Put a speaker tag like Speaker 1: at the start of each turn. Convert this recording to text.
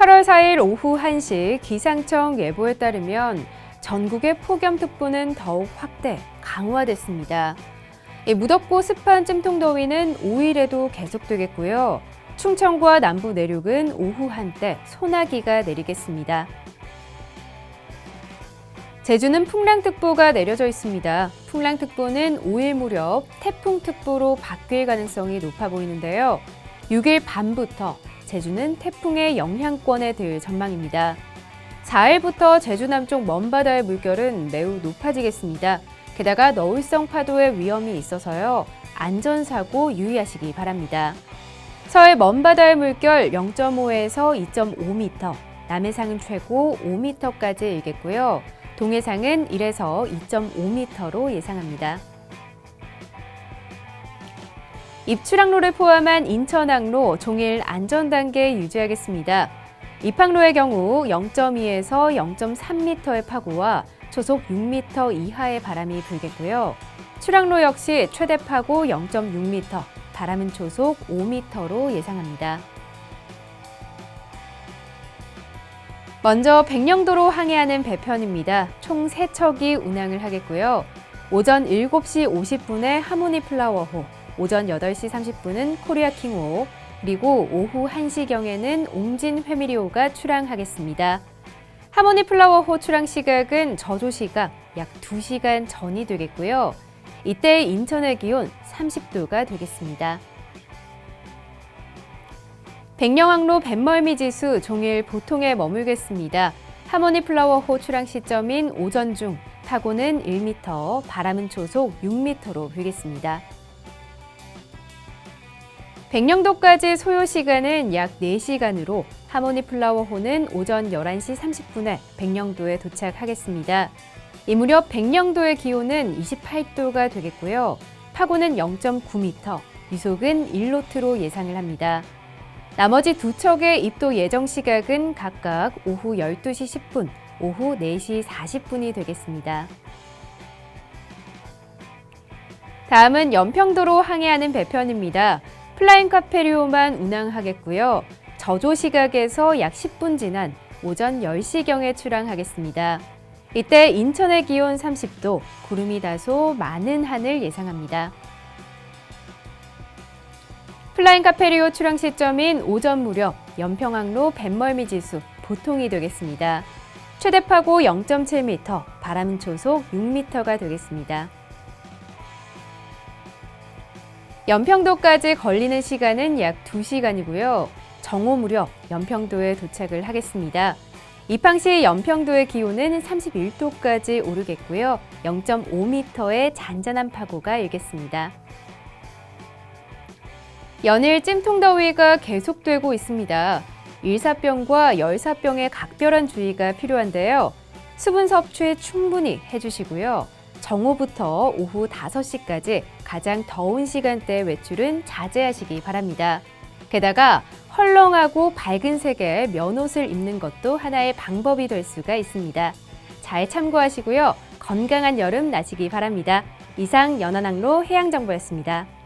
Speaker 1: 4일 오후 1시 기상청 예보에 따르면 전국의 폭염특보는 더욱 확대, 강화됐습니다. 이 무덥고 습한 찜통더위는 5일에도 계속되겠고요. 충청과 남부 내륙은 오후 한때 소나기가 내리겠습니다. 제주는 풍랑특보가 내려져 있습니다. 풍랑특보는 5일 무렵 태풍특보로 바뀔 가능성이 높아 보이는데요. 6일 밤부터 제주는 태풍의 영향권에 들 전망입니다. 4일부터 제주 남쪽 먼바다의 물결은 매우 높아지겠습니다. 게다가 너울성 파도의 위험이 있어서요. 안전사고 유의하시기 바랍니다. 서해 먼바다의 물결 0.5에서 2.5m, 남해상은 최고 5m까지 일겠고요. 동해상은 1에서 2.5m로 예상합니다. 입출항로를 포함한 인천항로 종일 안전단계 유지하겠습니다. 입항로의 경우 0.2에서 0.3m의 파고와 초속 6m 이하의 바람이 불겠고요. 출항로 역시 최대 파고 0.6m, 바람은 초속 5m로 예상합니다. 먼저 백령도로 항해하는 배편입니다. 총 3척이 운항을 하겠고요. 오전 7시 50분에 하모니 플라워호, 오전 8시 30분은 코리아 킹호, 그리고 오후 1시경에는 옹진 회미리호가 출항하겠습니다. 하모니 플라워호 출항 시각은 저조 시각 약 2시간 전이 되겠고요. 이때 인천의 기온 30도가 되겠습니다. 백령항로 뱃멀미 지수 종일 보통에 머물겠습니다. 하모니 플라워호 출항 시점인 오전 중 파고는 1m, 바람은 초속 6m로 불겠습니다. 백령도까지 소요 시간은 약 4시간으로 하모니 플라워호는 오전 11시 30분에 백령도에 도착하겠습니다. 이 무렵 백령도의 기온은 28도가 되겠고요. 파고는 0.9m, 유속은 1노트로 예상을 합니다. 나머지 두 척의 입도 예정 시각은 각각 오후 12시 10분, 오후 4시 40분이 되겠습니다. 다음은 연평도로 항해하는 배편입니다. 플라잉 카페리오만 운항하겠고요. 저조 시각에서 약 10분 지난 오전 10시경에 출항하겠습니다. 이때 인천의 기온 30도, 구름이 다소 많은 하늘 예상합니다. 플라잉 카페리오 출항 시점인 오전 무렵 연평항로 뱃멀미 지수 보통이 되겠습니다. 최대 파고 0.7m, 바람 초속 6m가 되겠습니다. 연평도까지 걸리는 시간은 약 2시간이고요. 정오 무렵 연평도에 도착을 하겠습니다. 입항 시 연평도의 기온은 31도까지 오르겠고요. 0.5m의 잔잔한 파고가 일겠습니다. 연일 찜통더위가 계속되고 있습니다. 일사병과 열사병에 각별한 주의가 필요한데요. 수분 섭취 충분히 해주시고요. 정오부터 오후 5시까지 가장 더운 시간대 외출은 자제하시기 바랍니다. 게다가 헐렁하고 밝은 색의 면옷을 입는 것도 하나의 방법이 될 수가 있습니다. 잘 참고하시고요. 건강한 여름 나시기 바랍니다. 이상 연안항로 해양정보였습니다.